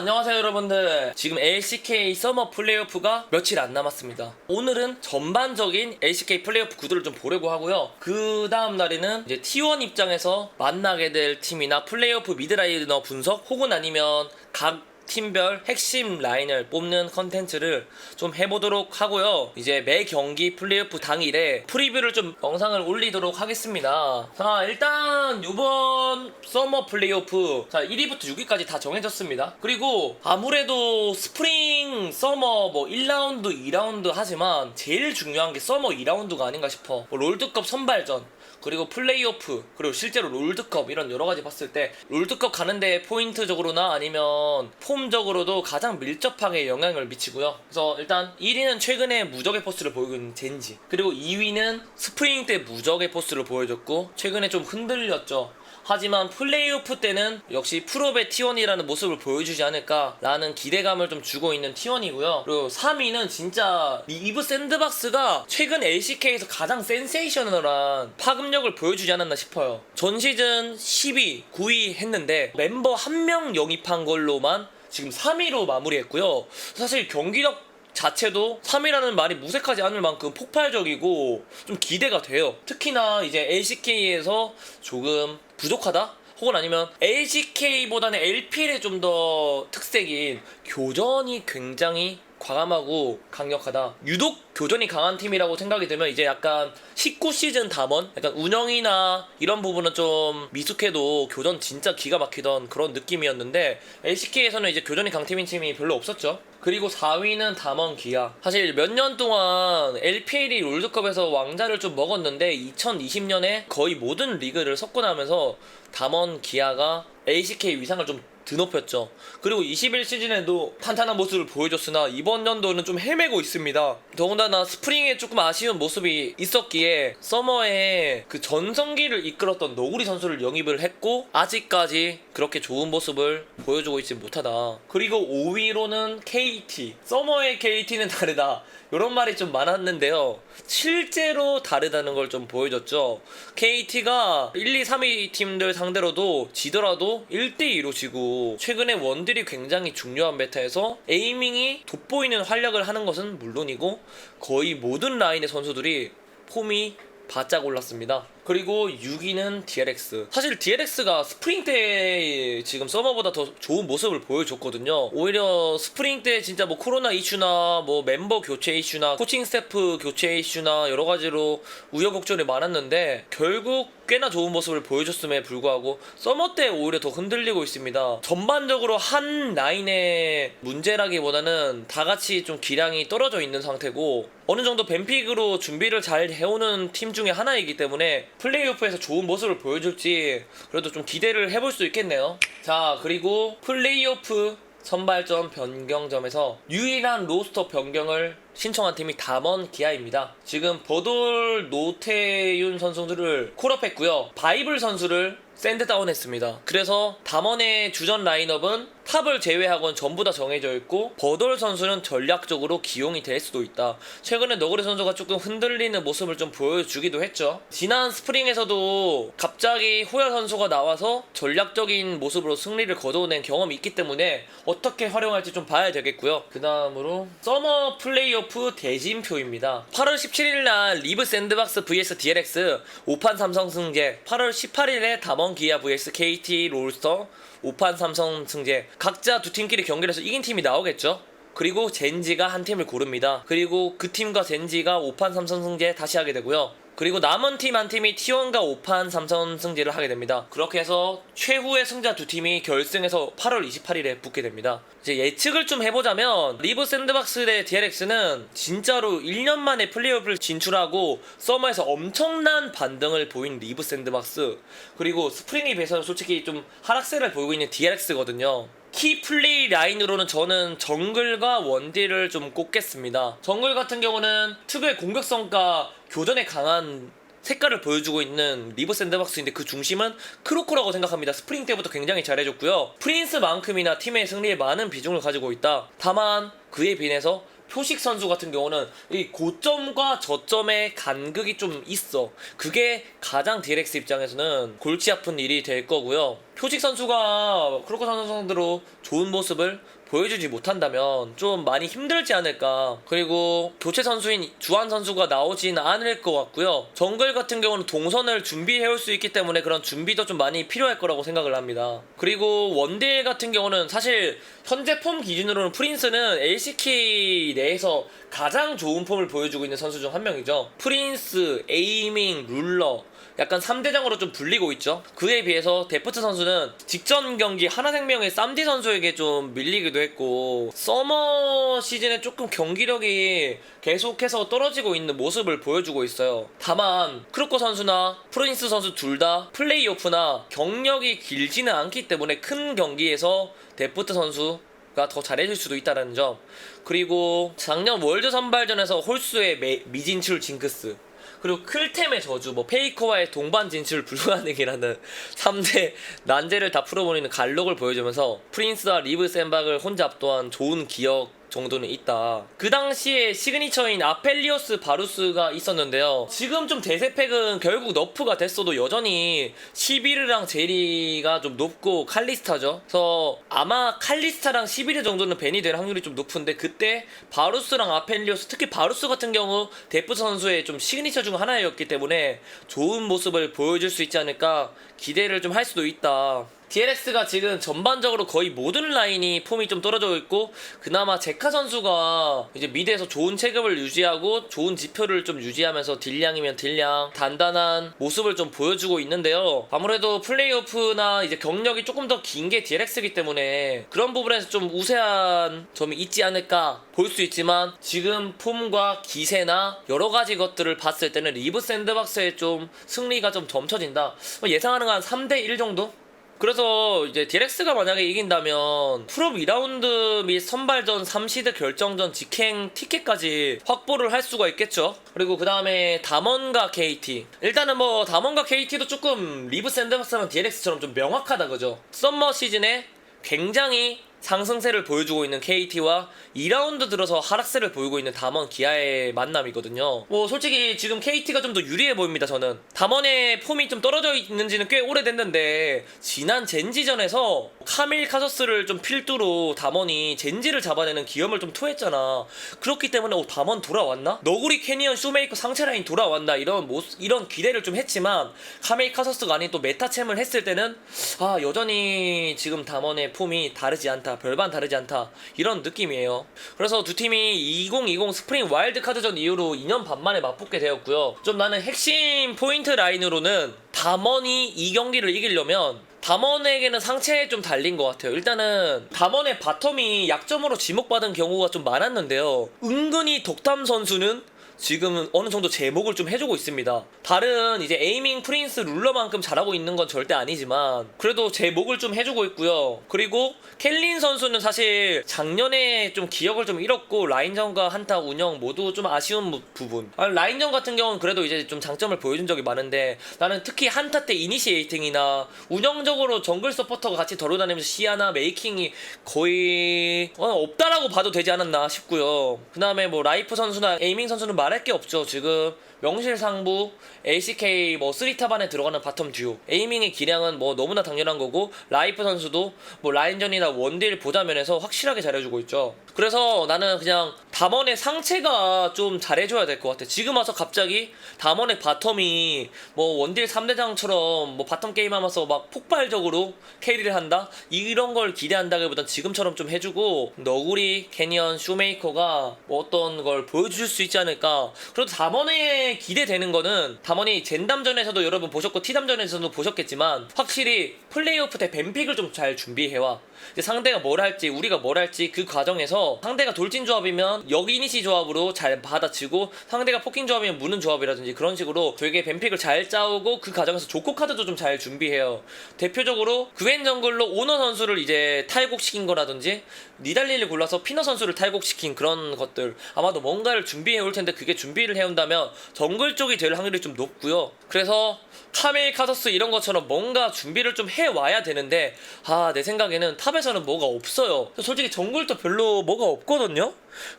안녕하세요 여러분들. 지금 LCK 서머 플레이오프가 며칠 안 남았습니다. 오늘은 전반적인 LCK 플레이오프 구도를 좀 보려고 하고요. 그 다음 날에는 이제 T1 입장에서 만나게 될 팀이나 플레이오프 미드라이너 분석 혹은 아니면 각 팀별 핵심 라인을 뽑는 컨텐츠를 좀 해보도록 하고요. 이제 매 경기 플레이오프 당일에 프리뷰를 좀 영상을 올리도록 하겠습니다. 자, 일단 이번 서머 플레이오프 자 1위부터 6위까지 다 정해졌습니다. 그리고 아무래도 스프링 서머 뭐 1라운드, 2라운드 하지만 제일 중요한 게 서머 2라운드가 아닌가 싶어. 뭐 롤드컵 선발전 그리고 플레이오프 그리고 실제로 롤드컵 이런 여러 가지 봤을 때 롤드컵 가는데 포인트적으로나 아니면 폼 적으로도 가장 밀접하게 영향을 미치고요. 그래서 일단 1위는 최근에 무적의 포스를 보이고 있는 젠지 그리고 2위는 스프링 때 무적의 포스를 보여줬고 최근에 좀 흔들렸죠. 하지만 플레이오프 때는 역시 프로베 T1이라는 모습을 보여주지 않을까라는 기대감을 좀 주고 있는 T1이고요. 그리고 3위는 진짜 리브 샌드박스가 최근 LCK에서 가장 센세이셔널한 파급력을 보여주지 않았나 싶어요. 전 시즌 10위, 9위 했는데 멤버 한 명 영입한 걸로만 지금 3위로 마무리했고요. 사실 경기력 자체도 3위라는 말이 무색하지 않을 만큼 폭발적이고 좀 기대가 돼요. 특히나 이제 LCK에서 조금 부족하다? 혹은 아니면 LCK보다는 LPL의 좀 더 특색인 교전이 굉장히 과감하고 강력하다. 유독 교전이 강한 팀이라고 생각이 들면 이제 약간 19 시즌 담원? 약간 운영이나 이런 부분은 좀 미숙해도 교전 진짜 기가 막히던 그런 느낌이었는데 LCK에서는 이제 교전이 강팀인 팀이 별로 없었죠. 그리고 4위는 담원 기아. 사실 몇 년 동안 LPL이 롤드컵에서 왕자를 좀 먹었는데 2020년에 거의 모든 리그를 석권하면서 담원 기아가 LCK 위상을 좀 드높였죠. 그리고 21 시즌에도 탄탄한 모습을 보여줬으나 이번 연도는 좀 헤매고 있습니다. 더군다나 스프링에 조금 아쉬운 모습이 있었기에 서머에 그 전성기를 이끌었던 노구리 선수를 영입을 했고 아직까지 그렇게 좋은 모습을 보여주고 있지 못하다. 그리고 5위로는 KT. 서머의 KT는 다르다. 이런 말이 좀 많았는데요. 실제로 다르다는 걸 좀 보여줬죠. KT가 1, 2, 3위 팀들 상대로도 지더라도 1대2로 지고 최근에 원딜이 굉장히 중요한 메타에서 에이밍이 돋보이는 활약을 하는 것은 물론이고 거의 모든 라인의 선수들이 폼이 바짝 올랐습니다. 그리고 6위는 DLX. 사실 DLX가 스프링 때 지금 서머보다 더 좋은 모습을 보여줬거든요. 오히려 스프링 때 진짜 뭐 코로나 이슈나 뭐 멤버 교체 이슈나 코칭 스태프 교체 이슈나 여러 가지로 우여곡절이 많았는데 결국 꽤나 좋은 모습을 보여줬음에 불구하고 서머 때 오히려 더 흔들리고 있습니다. 전반적으로 한 라인의 문제라기보다는 다 같이 좀 기량이 떨어져 있는 상태고 어느 정도 뱀픽으로 준비를 잘 해오는 팀 중에 하나이기 때문에 플레이오프에서 좋은 모습을 보여줄지 그래도 좀 기대를 해볼 수 있겠네요. 자 그리고 플레이오프 선발전 변경점에서 유일한 로스터 변경을 신청한 팀이 담원 기아입니다. 지금 버돌 노태윤 선수들을 콜업했고요. 바이블 선수를 샌드 다운했습니다. 그래서 담원의 주전 라인업은 탑을 제외하고는 전부 다 정해져 있고 버돌 선수는 전략적으로 기용이 될 수도 있다. 최근에 너구리 선수가 조금 흔들리는 모습을 좀 보여주기도 했죠. 지난 스프링에서도 갑자기 호야 선수가 나와서 전략적인 모습으로 승리를 거둬낸 경험이 있기 때문에 어떻게 활용할지 좀 봐야 되겠고요. 그 다음으로 서머 플레이오프 대진표입니다. 8월 17일 날 리브 샌드박스 vs DLX 5판 삼성 승제 8월 18일에 담원 기아 vs KT 롤스터 5판 삼성 승제. 각자 두 팀끼리 경기를 해서 이긴 팀이 나오겠죠? 그리고 젠지가 한 팀을 고릅니다. 그리고 그 팀과 젠지가 5판 삼성 승제 다시 하게 되고요 그리고 남은 팀 한 팀이 T1과 5판 삼성 승제를 하게 됩니다. 그렇게 해서 최후의 승자 두 팀이 결승에서 8월 28일에 붙게 됩니다. 이제 예측을 좀 해보자면 리브 샌드박스 대 DLX는 진짜로 1년 만에 플레이오프를 진출하고 서머에서 엄청난 반등을 보인 리브 샌드박스 그리고 스프링에 비해서는 솔직히 좀 하락세를 보이고 있는 DLX거든요. 키 플레이 라인으로는 저는 정글과 원딜을 좀 꼽겠습니다. 정글 같은 경우는 특유의 공격성과 교전에 강한 색깔을 보여주고 있는 리버 샌드박스인데 그 중심은 크로코라고 생각합니다. 스프링 때부터 굉장히 잘해줬고요. 프린스만큼이나 팀의 승리에 많은 비중을 가지고 있다. 다만 그에 비해서 표식 선수 같은 경우는 이 고점과 저점의 간극이 좀 있어. 그게 가장 디렉스 입장에서는 골치 아픈 일이 될 거고요. 표직 선수가 크로커 선수 상대로 좋은 모습을 보여주지 못한다면 좀 많이 힘들지 않을까. 그리고 교체 선수인 주한 선수가 나오진 않을 것 같고요. 정글 같은 경우는 동선을 준비해올 수 있기 때문에 그런 준비도 좀 많이 필요할 거라고 생각을 합니다. 그리고 원딜 같은 경우는 사실 현재 폼 기준으로는 프린스는 LCK 내에서 가장 좋은 폼을 보여주고 있는 선수 중 한 명이죠. 프린스, 에이밍, 룰러, 약간 3대장으로 좀 불리고 있죠. 그에 비해서 데프트 선수는 직전 경기 하나생명의 쌈디 선수에게 좀 밀리기도 했고 서머 시즌에 조금 경기력이 계속해서 떨어지고 있는 모습을 보여주고 있어요. 다만 크로커 선수나 프린스 선수 둘 다 플레이오프나 경력이 길지는 않기 때문에 큰 경기에서 데프트 선수 가더 잘해줄 수도 있다는 점 그리고 작년 월드 선발전에서 홀수의 매- 미진출 징크스 그리고 클템의 저주 뭐 페이커와의 동반 진출 불가능이라는 3대 난제를 다 풀어버리는 갈록을 보여주면서 프린스와 리브 샌박을 혼자 압도한 좋은 기억 정도는 있다. 그 당시에 시그니처인 아펠리오스 바루스가 있었는데요. 지금 좀 대세팩은 결국 너프가 됐어도 여전히 시비르랑 제리가 좀 높고 칼리스타죠. 그래서 아마 칼리스타랑 시비르 정도는 밴이 될 확률이 좀 높은데 그때 바루스랑 아펠리오스 특히 바루스 같은 경우 데프 선수의 좀 시그니처 중 하나였기 때문에 좋은 모습을 보여줄 수 있지 않을까 기대를 좀 할 수도 있다. DLX가 지금 전반적으로 거의 모든 라인이 폼이 좀 떨어져 있고 그나마 제카 선수가 이제 미드에서 좋은 체급을 유지하고 좋은 지표를 좀 유지하면서 딜량이면 딜량 단단한 모습을 좀 보여주고 있는데요. 아무래도 플레이오프나 이제 경력이 조금 더 긴 게 DLX이기 때문에 그런 부분에서 좀 우세한 점이 있지 않을까 볼 수 있지만 지금 폼과 기세나 여러 가지 것들을 봤을 때는 리브 샌드박스의 좀 승리가 좀 점쳐진다. 뭐 예상하는 건한 3대 1 정도? 그래서 이제 디렉스가 만약에 이긴다면 프로 2라운드 및 선발전 3시드 결정전 직행 티켓까지 확보를 할 수가 있겠죠. 그리고 그 다음에 담원과 KT. 일단은 뭐 담원과 KT도 조금 리브 샌드박스랑 디렉스처럼 좀 명확하다 그죠. 썸머 시즌에 굉장히 상승세를 보여주고 있는 KT와 2라운드 들어서 하락세를 보이고 있는 담원 기아의 만남이거든요. 뭐 솔직히 지금 KT가 좀 더 유리해 보입니다. 저는 담원의 폼이 좀 떨어져 있는지는 꽤 오래됐는데 지난 젠지전에서 카밀 카서스를 좀 필두로 담원이 젠지를 잡아내는 기염을 좀 토했잖아. 그렇기 때문에 어, 담원 돌아왔나? 너구리 캐니언 쇼메이커 상체 라인 돌아왔나? 이런 모습, 이런 기대를 좀 했지만 카밀 카서스가 아닌 또 메타챔을 했을 때는 아 여전히 지금 담원의 폼이 다르지 않다. 별반 다르지 않다. 이런 느낌이에요. 그래서 두 팀이 2020 스프링 와일드 카드전 이후로 2년 반 만에 맞붙게 되었고요. 좀 나는 핵심 포인트 라인으로는 담원이 이 경기를 이기려면 담원에게는 상체에 좀 달린 것 같아요. 일단은 담원의 바텀이 약점으로 지목받은 경우가 좀 많았는데요. 은근히 독담 선수는 지금은 어느 정도 제목을 좀 해주고 있습니다. 다른 이제 에이밍 프린스 룰러만큼 잘하고 있는 건 절대 아니지만 그래도 제목을 좀 해주고 있고요. 그리고 켈린 선수는 사실 작년에 좀 기억을 좀 잃었고 라인전과 한타 운영 모두 좀 아쉬운 부- 부분. 아, 라인전 같은 경우는 그래도 이제 좀 장점을 보여준 적이 많은데 나는 특히 한타 때 이니시에이팅이나 운영적으로 정글 서포터가 같이 돌아다니면서 시야나 메이킹이 거의 어, 없다라고 봐도 되지 않았나 싶고요. 그 다음에 뭐 라이프 선수나 에이밍 선수는 말할 게 없죠. 지금 명실상부 LCK 뭐 3탑 안에 들어가는 바텀 듀오. 에이밍의 기량은 뭐 너무나 당연한 거고 라이프 선수도 뭐 라인전이나 원딜 보다 면에서 확실하게 잘해주고 있죠. 그래서 나는 그냥 담원의 상체가 좀 잘해줘야 될 것 같아. 지금 와서 갑자기 담원의 바텀이 뭐 원딜 3대장처럼 뭐 바텀 게임 하면서 막 폭발적으로 캐리를 한다? 이런 걸 기대한다기보단 지금처럼 좀 해주고 너구리 캐니언 쇼메이커가 뭐 어떤 걸 보여줄 수 있지 않을까. 그래도 담원 에 기대되는 거는 담원이 젠담전에서도 여러분 보셨고 티담전에서도 보셨겠지만 확실히 플레이오프 때 뱀픽을 좀 잘 준비해와 상대가 뭘 할지 우리가 뭘 할지 그 과정에서 상대가 돌진 조합이면 여기 이니시 조합으로 잘 받아치고 상대가 포킹 조합이면 무는 조합이라든지 그런 식으로 되게 뱀픽을 잘 짜오고 그 과정에서 조코 카드도 좀 잘 준비해요. 대표적으로 그웬 정글로 오너 선수를 이제 탈곡시킨 거라든지 니달리를 골라서 피너 선수를 탈곡시킨 그런 것들 아마도 뭔가를 준비해 올 텐데 그게 준비를 해온다면 정글 쪽이 될 확률이 좀 높고요. 그래서 카밀 카서스 이런 것처럼 뭔가 준비를 좀 해와야 되는데 아 내 생각에는 탑에서는 뭐가 없어요. 솔직히 정글도 별로 뭐가 없거든요.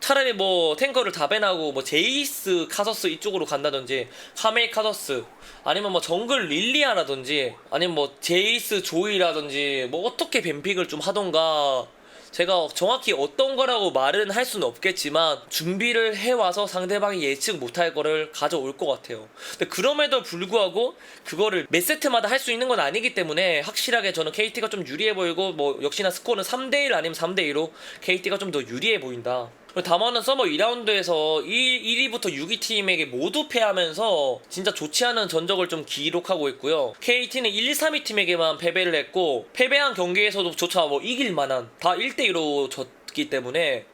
차라리 뭐 탱커를 다벤하고 뭐 제이스 카서스 이쪽으로 간다든지 카멜 카서스 아니면 뭐 정글 릴리아라든지 아니면 뭐 제이스 조이라든지 뭐 어떻게 뱀픽을 좀 하던가 제가 정확히 어떤 거라고 말은 할 수는 없겠지만 준비를 해와서 상대방이 예측 못할 거를 가져올 것 같아요. 근데 그럼에도 불구하고 그거를 몇 세트마다 할 수 있는 건 아니기 때문에 확실하게 저는 KT가 좀 유리해 보이고 뭐 역시나 스코어는 3대1 아니면 3대2로 KT가 좀 더 유리해 보인다. 다만은 서머 2라운드에서 1, 1위부터 6위 팀에게 모두 패하면서 진짜 좋지 않은 전적을 좀 기록하고 있고요. KT는 1, 2, 3위 팀에게만 패배를 했고 패배한 경기에서도 조차 뭐 이길 만한 다 1대2로 졌기 때문에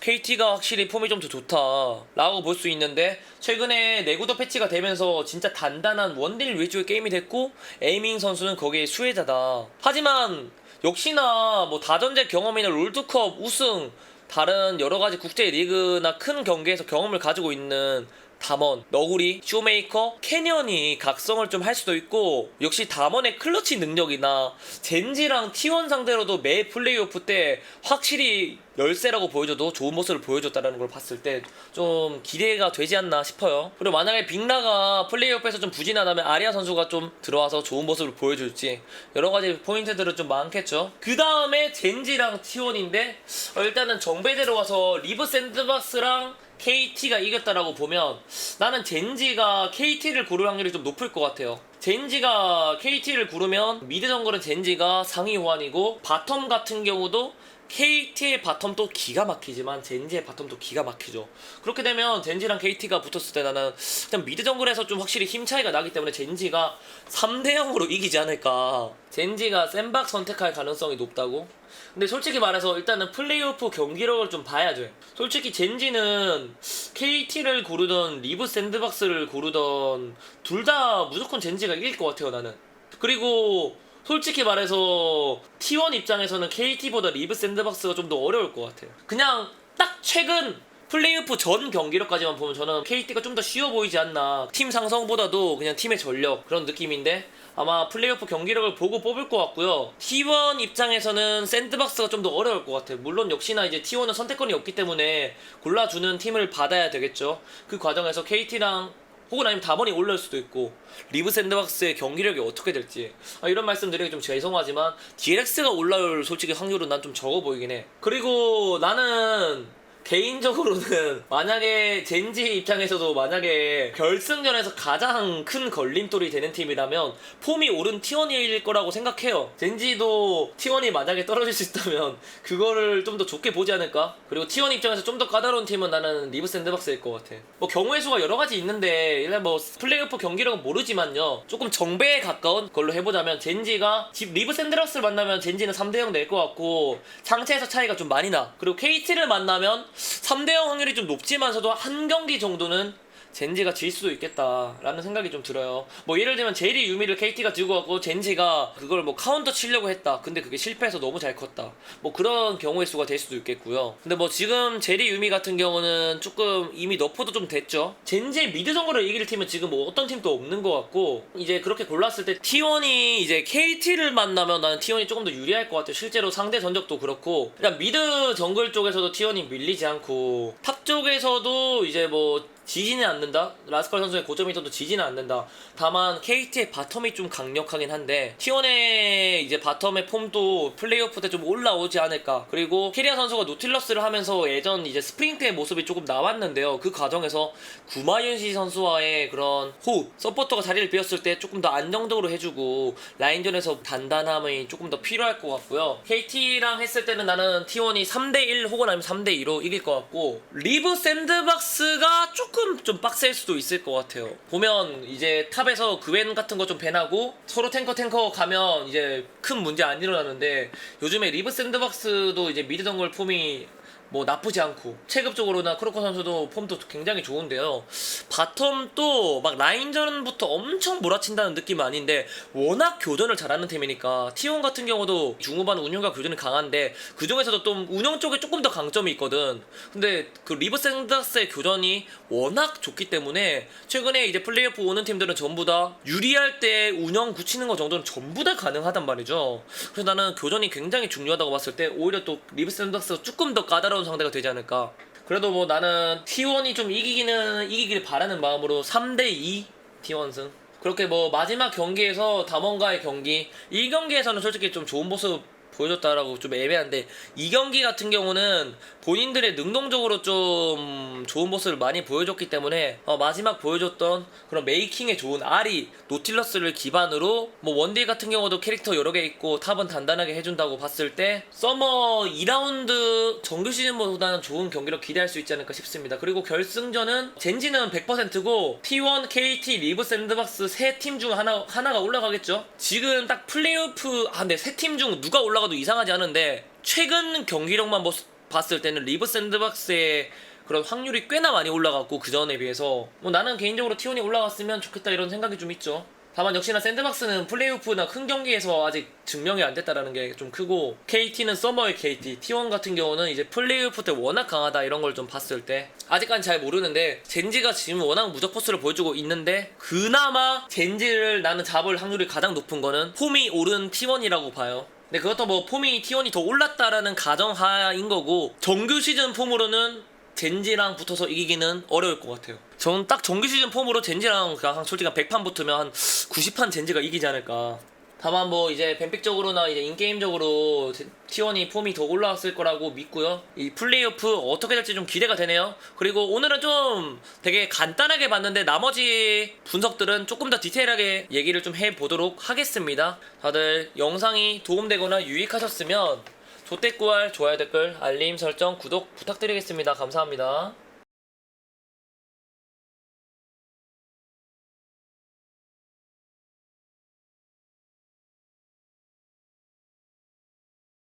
KT가 확실히 폼이 좀 더 좋다라고 볼 수 있는데 최근에 내구도 패치가 되면서 진짜 단단한 원딜 위주의 게임이 됐고 에이밍 선수는 거기에 수혜자다. 하지만 역시나 뭐 다전제 경험이나 롤드컵 우승 다른 여러 가지 국제 리그나 큰 경기에서 경험을 가지고 있는 담원, 너구리, 쇼메이커, 캐년이 각성을 좀 할 수도 있고 역시 담원의 클러치 능력이나 젠지랑 T1 상대로도 매 플레이오프 때 확실히 열세라고 보여줘도 좋은 모습을 보여줬다는 걸 봤을 때 좀 기대가 되지 않나 싶어요. 그리고 만약에 빅나가 플레이오프에서 좀 부진하다면 아리아 선수가 좀 들어와서 좋은 모습을 보여줄지 여러 가지 포인트들은 좀 많겠죠. 그 다음에 젠지랑 T1인데 어, 일단은 정배대로 와서 리브 샌드박스랑 KT가 이겼다라고 보면 나는 젠지가 KT를 고를 확률이 좀 높을 것 같아요. 젠지가 KT를 고르면 미드 정글은 젠지가 상위 호환이고 바텀 같은 경우도 KT의 바텀도 기가 막히지만 젠지의 바텀도 기가 막히죠. 그렇게 되면 젠지랑 KT가 붙었을 때 나는 일단 미드 정글에서 좀 확실히 힘 차이가 나기 때문에 젠지가 3대 0으로 이기지 않을까. 젠지가 센박 선택할 가능성이 높다고? 근데 솔직히 말해서 일단은 플레이오프 경기력을 좀 봐야죠. 솔직히 젠지는 KT를 고르던 리브 샌드박스를 고르던 둘 다 무조건 젠지가 이길 것 같아요 나는. 그리고 솔직히 말해서 T1 입장에서는 KT보다 리브 샌드박스가 좀 더 어려울 것 같아요. 그냥 딱 최근 플레이오프 전 경기력까지만 보면 저는 KT가 좀 더 쉬워 보이지 않나. 팀 상성보다도 그냥 팀의 전력 그런 느낌인데 아마 플레이오프 경기력을 보고 뽑을 것 같고요. T1 입장에서는 샌드박스가 좀 더 어려울 것 같아요. 물론 역시나 이제 T1은 선택권이 없기 때문에 골라주는 팀을 받아야 되겠죠. 그 과정에서 KT랑 혹은 아니면 다번이 올라올 수도 있고 리브 샌드박스의 경기력이 어떻게 될지. 아, 이런 말씀 드리기 좀 죄송하지만 DLX가 올라올 솔직히 확률은 난 좀 적어 보이긴 해. 그리고 나는 개인적으로는 만약에 젠지 입장에서도 만약에 결승전에서 가장 큰 걸림돌이 되는 팀이라면 폼이 오른 T1일 거라고 생각해요. 젠지도 T1이 만약에 떨어질 수 있다면 그거를 좀 더 좋게 보지 않을까? 그리고 T1 입장에서 좀 더 까다로운 팀은 나는 리브 샌드박스일 것 같아. 뭐 경우의 수가 여러 가지 있는데 일단 뭐 플레이오프 경기력은 모르지만요. 조금 정배에 가까운 걸로 해보자면 젠지가 집 리브 샌드박스를 만나면 젠지는 3대0 낼 것 같고 상체에서 차이가 좀 많이 나. 그리고 KT를 만나면 3대0 확률이 좀 높지만서도 한 경기 정도는 젠지가 질 수도 있겠다라는 생각이 좀 들어요. 뭐 예를 들면 제리 유미를 KT가 들고 왔고 젠지가 그걸 뭐 카운터 치려고 했다. 근데 그게 실패해서 너무 잘 컸다. 뭐 그런 경우의 수가 될 수도 있겠고요. 근데 뭐 지금 제리 유미 같은 경우는 조금 이미 너프도 좀 됐죠. 젠지 미드 정글을 이길 팀은 지금 뭐 어떤 팀도 없는 것 같고 이제 그렇게 골랐을 때 T1이 이제 KT를 만나면 나는 T1이 조금 더 유리할 것 같아요. 실제로 상대 전적도 그렇고 일단 미드 정글 쪽에서도 T1이 밀리지 않고 탑 쪽에서도 이제 뭐 지지는 않는다. 라스칼 선수의 고점이 있어도 지지는 않는다. 다만 KT의 바텀이 좀 강력하긴 한데 T1의 이제 바텀의 폼도 플레이오프 때 좀 올라오지 않을까. 그리고 캐리아 선수가 노틸러스를 하면서 예전 이제 스프링 때의 모습이 조금 나왔는데요. 그 과정에서 구마윤시 선수와의 그런 호흡, 서포터가 자리를 비웠을 때 조금 더 안정적으로 해주고 라인전에서 단단함이 조금 더 필요할 것 같고요. KT랑 했을 때는 나는 T1이 3대1 혹은 아니면 3대2로 이길 것 같고 리브 샌드박스가 조금 좀 빡셀 수도 있을 것 같아요. 보면 이제 탑에서 그웬 같은 거 좀 배나고 서로 탱커 탱커 가면 이제 큰 문제 안 일어나는데 요즘에 리브 샌드박스도 이제 미드 정글 폼이 뭐 나쁘지 않고 체급적으로나 크로커 선수도 폼도 굉장히 좋은데요. 바텀도 막 라인전부터 엄청 몰아친다는 느낌은 아닌데 워낙 교전을 잘하는 팀이니까 T1 같은 경우도 중후반 운영과 교전이 강한데 그 중에서도 좀 운영 쪽에 조금 더 강점이 있거든. 근데 그 리브 샌더스의 교전이 워낙 좋기 때문에 최근에 이제 플레이오프 오는 팀들은 전부 다 유리할 때 운영 굳히는 거 정도는 전부 다 가능하단 말이죠. 그래서 나는 교전이 굉장히 중요하다고 봤을 때 오히려 또 리브 샌더스가 조금 더 까다로운 상대가 되지 않을까. 그래도 뭐 나는 T1이 좀 이기기는 이기길 바라는 마음으로 3대2 T1 승. 그렇게 뭐 마지막 경기에서 담원과의 경기 1경기에서는 솔직히 좀 좋은 모습 보여줬다라고 좀 애매한데 이 경기 같은 경우는 본인들의 능동적으로 좀 좋은 모습을 많이 보여줬기 때문에 어, 마지막 보여줬던 그런 메이킹에 좋은 아리 노틸러스를 기반으로 뭐 원딜 같은 경우도 캐릭터 여러 개 있고 탑은 단단하게 해준다고 봤을 때 서머 2라운드 정규 시즌보다는 좋은 경기로 기대할 수 있지 않을까 싶습니다. 그리고 결승전은 젠지는 100%고 T1, KT, 리브 샌드박스 세 팀 중 하나 하나가 올라가겠죠. 지금 딱 플레이오프 아 근데 세 팀 중 누가 올라가도 이상하지 않은데 최근 경기력만 보- 봤을 때는 리브 샌드박스의 그런 확률이 꽤나 많이 올라갔고 그 전에 비해서 뭐 나는 개인적으로 T1이 올라갔으면 좋겠다 이런 생각이 좀 있죠. 다만 역시나 샌드박스는 플레이오프나 큰 경기에서 아직 증명이 안 됐다라는 게 좀 크고 KT는 서머의 KT, T1 같은 경우는 이제 플레이오프 때 워낙 강하다 이런 걸 좀 봤을 때 아직까지 잘 모르는데 젠지가 지금 워낙 무적 포스를 보여주고 있는데 그나마 젠지를 나는 잡을 확률이 가장 높은 거는 폼이 오른 T1이라고 봐요. 근데 그것도 뭐 폼이 T1이 더 올랐다라는 가정하인 거고 정규 시즌 폼으로는 젠지랑 붙어서 이기기는 어려울 것 같아요. 저는 딱 정규 시즌 폼으로 젠지랑 그냥 한 솔직히 한 100판 붙으면 한 90판 젠지가 이기지 않을까. 다만 뭐 이제 뱀픽적으로나 이제 인게임적으로 제- T1이 폼이 더 올라왔을 거라고 믿고요. 이 플레이오프 어떻게 될지 좀 기대가 되네요. 그리고 오늘은 좀 되게 간단하게 봤는데 나머지 분석들은 조금 더 디테일하게 얘기를 좀 해보도록 하겠습니다. 다들 영상이 도움되거나 유익하셨으면 조댓구알, 좋아요 댓글, 알림 설정, 구독 부탁드리겠습니다. 감사합니다.